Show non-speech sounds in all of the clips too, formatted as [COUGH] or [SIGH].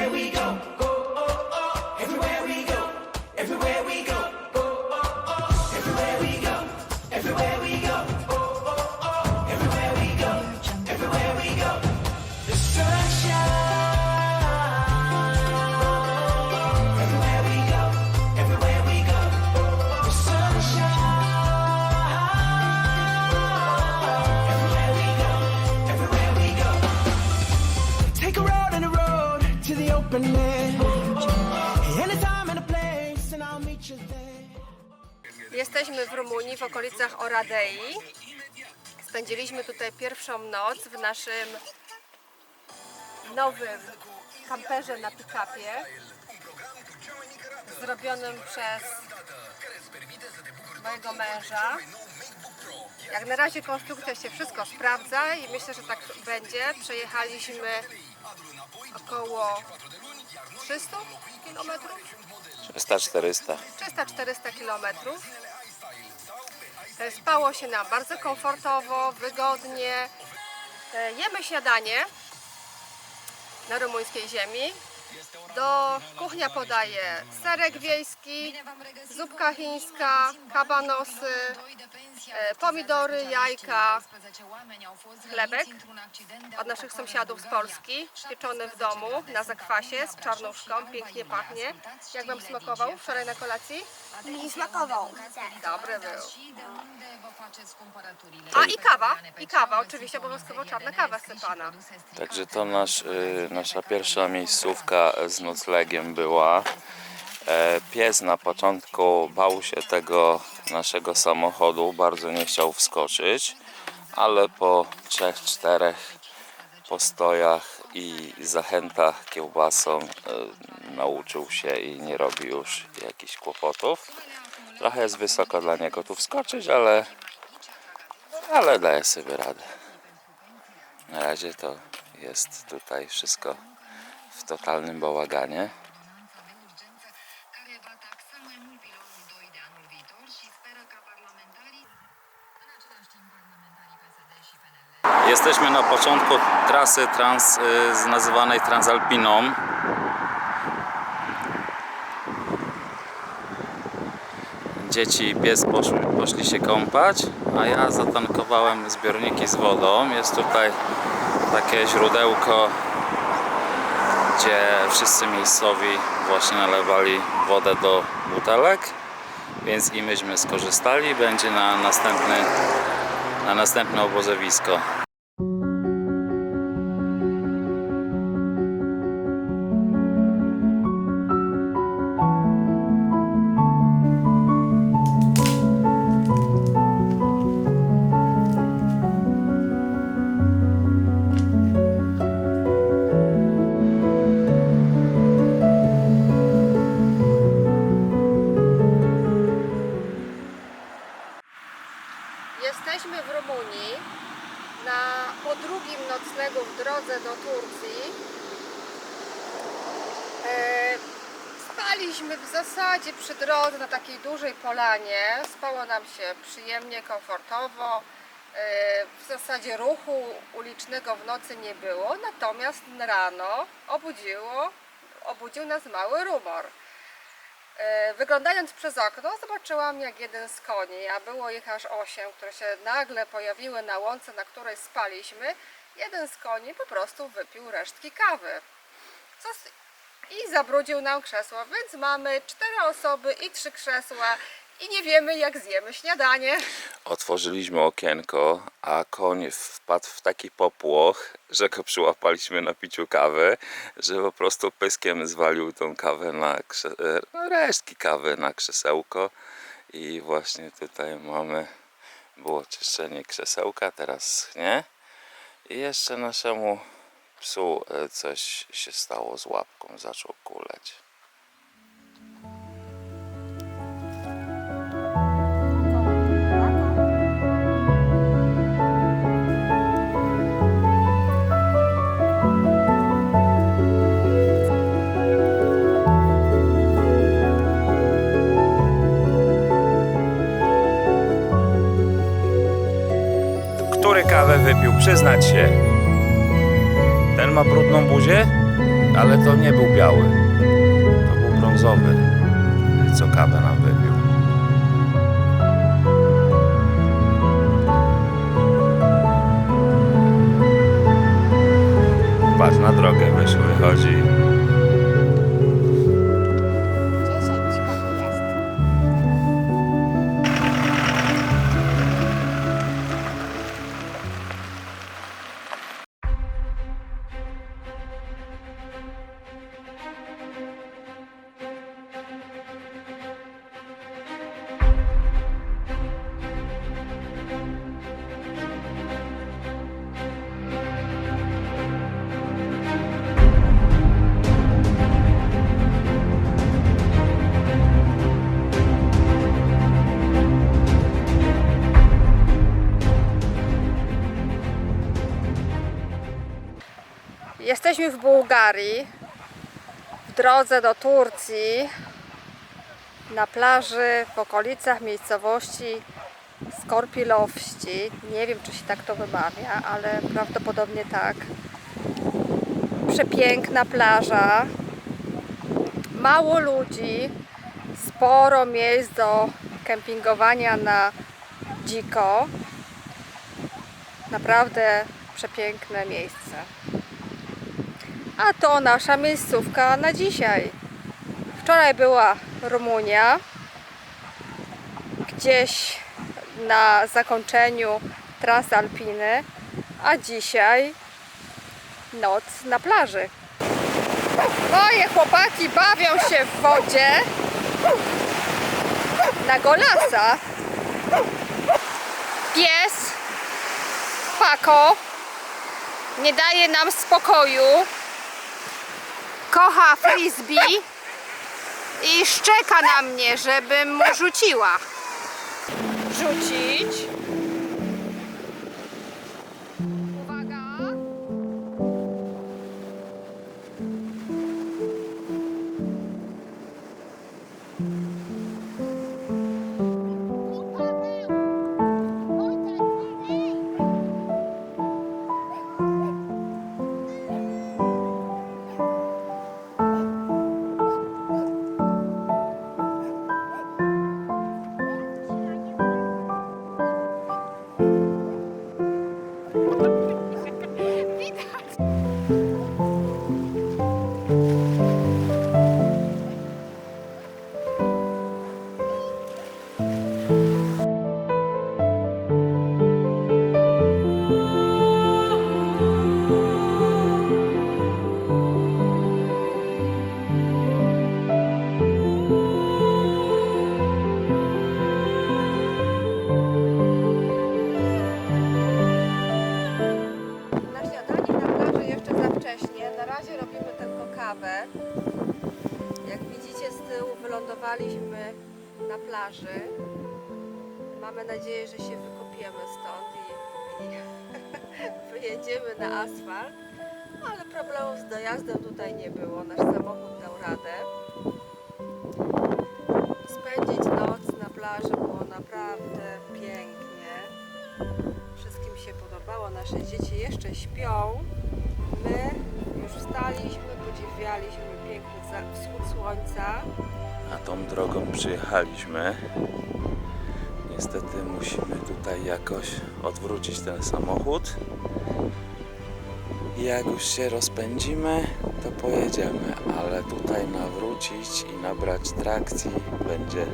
Everywhere we go, Jesteśmy w Rumunii, w okolicach Oradei. Spędziliśmy tutaj pierwszą noc w naszym nowym kamperze na pick-upie zrobionym przez mojego męża. Jak na razie konstrukcja się wszystko sprawdza i myślę, że tak będzie. Przejechaliśmy około 300 kilometrów 300-400. 300-400 km. Spało się nam bardzo komfortowo, wygodnie. E, Jemy śniadanie na rumuńskiej ziemi. Do kuchnia podaje serek wiejski, zupka chińska, kabanosy, pomidory, jajka, chlebek od naszych sąsiadów z Polski, pieczony w domu na zakwasie z czarnuszką, pięknie pachnie. Jak Wam smakował wczoraj na kolacji? Mi smakował. Dobry był. A i kawa, i kawa, oczywiście obowiązkowo czarna kawa sypana. Także to nasz, y, nasza pierwsza miejscówka z noclegiem była. E, Pies na początku bał się tego naszego samochodu, bardzo nie chciał wskoczyć, ale po 3-4 postojach i zachętach kiełbasą e, nauczył się i nie robi już jakichś kłopotów. Trochę jest wysoko dla niego tu wskoczyć, ale, ale daje sobie radę. Na razie to jest tutaj wszystko w totalnym bałaganie. Jesteśmy na początku trasy trans, y, nazywanej Transalpiną. Dzieci i pies poszli, poszli się kąpać, a ja zatankowałem zbiorniki z wodą. Jest tutaj takie źródełko, gdzie wszyscy miejscowi właśnie nalewali wodę do butelek, więc i myśmy skorzystali. Będzie na następny na następne obozowisko. Się przyjemnie, komfortowo. E, w zasadzie ruchu ulicznego w nocy nie było, natomiast rano obudziło, obudził nas mały rumor. E, Wyglądając przez okno, zobaczyłam jak jeden z koni, a było ich aż osiem, które się nagle pojawiły na łące, na której spaliśmy. Jeden z koni po prostu wypił resztki kawy. Co. I zabrudził nam krzesło, więc mamy cztery osoby i trzy krzesła i nie wiemy jak zjemy śniadanie. Otworzyliśmy okienko, a koń wpadł w taki popłoch, że go przyłapaliśmy na piciu kawy, że po prostu pyskiem zwalił tą kawę na e, no, resztki kawy na krzesełko i właśnie tutaj mamy było czyszczenie krzesełka, teraz schnie i jeszcze naszemu psu e, coś się stało z łapką, zaczął kuleć. Który kawę wypił? Przyznać się. Ten ma brudną buzię? ale to nie był biały. To był brązowy, co kawę nam wypił. Patrz, na drogę wyszły, wychodzi. Jesteśmy w Bułgarii, w drodze do Turcji, na plaży w okolicach miejscowości Skorpilowści. Nie wiem, czy się tak to wymawia, ale prawdopodobnie tak. Przepiękna plaża, mało ludzi, sporo miejsc do kempingowania na dziko. Naprawdę przepiękne miejsce. A to nasza miejscówka na dzisiaj. Wczoraj była Rumunia. Gdzieś na zakończeniu trasy alpiny, a dzisiaj noc na plaży. Moje chłopaki bawią się w wodzie na golasa. Pies Pako nie daje nam spokoju kocha frisbee i szczeka na mnie, żebym mu rzuciła. Rzucić. Uwaga. Na na plaży. Mamy nadzieję, że się wykopiemy stąd i, i [LAUGHS] wyjedziemy na asfalt. Ale problemów z dojazdem tutaj nie było. Nasz samochód dał radę. Spędzić noc na plaży było naprawdę pięknie. Wszystkim się podobało, nasze dzieci jeszcze śpią. My już wstaliśmy, podziwialiśmy piękny wschód słońca. A tą drogą przyjechaliśmy. Niestety musimy tutaj jakoś odwrócić ten samochód. I jak już się rozpędzimy, to pojedziemy, ale tutaj nawrócić i nabrać trakcji będzie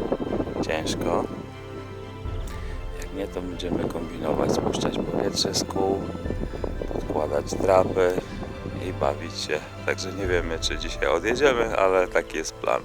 ciężko. Jak nie, to będziemy kombinować, spuszczać powietrze z kół, podkładać drapy i bawić się. Także nie wiemy, czy dzisiaj odjedziemy, ale taki jest plan.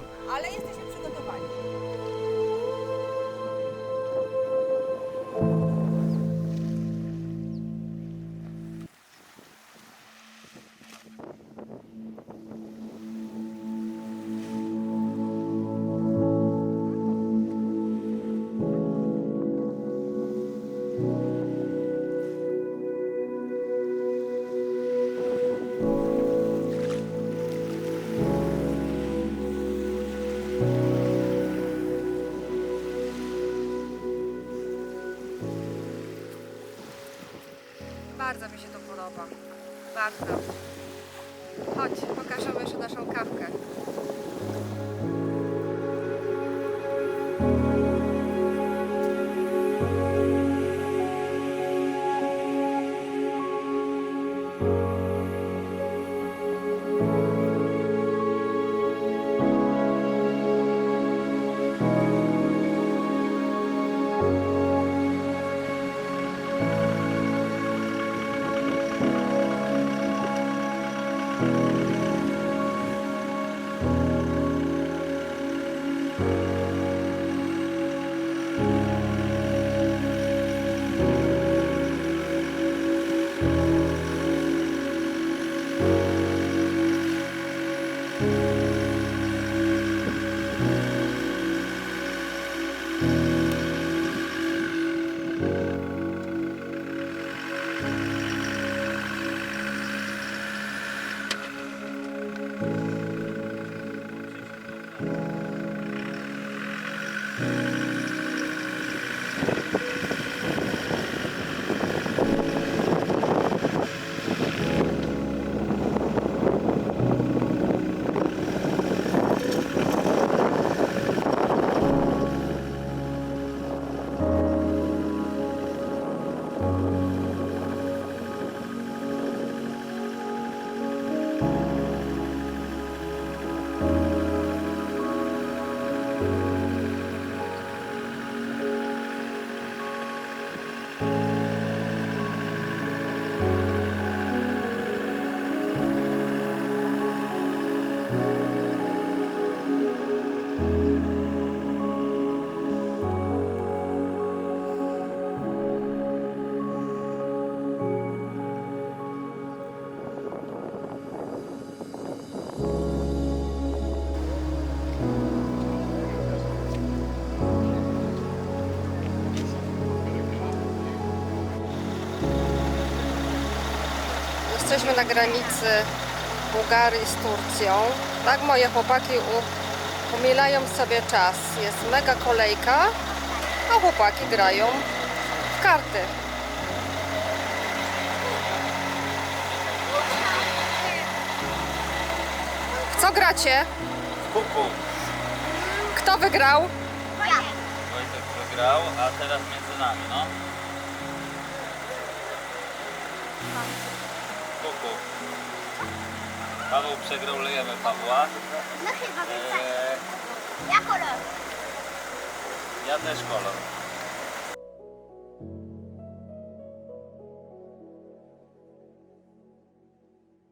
Bardzo mi Jesteśmy na granicy Bułgarii z Turcją. Tak moje chłopaki u- umielają sobie czas. Jest mega kolejka, a chłopaki grają w karty. W co gracie? Kuku. Kto wygrał? Wojtek wygrał, a teraz między nami, no. Kuku. Paweł przegrał, lejemy Pawła. No chyba, więc tak. Eee, Ja kolor. ja też kolor.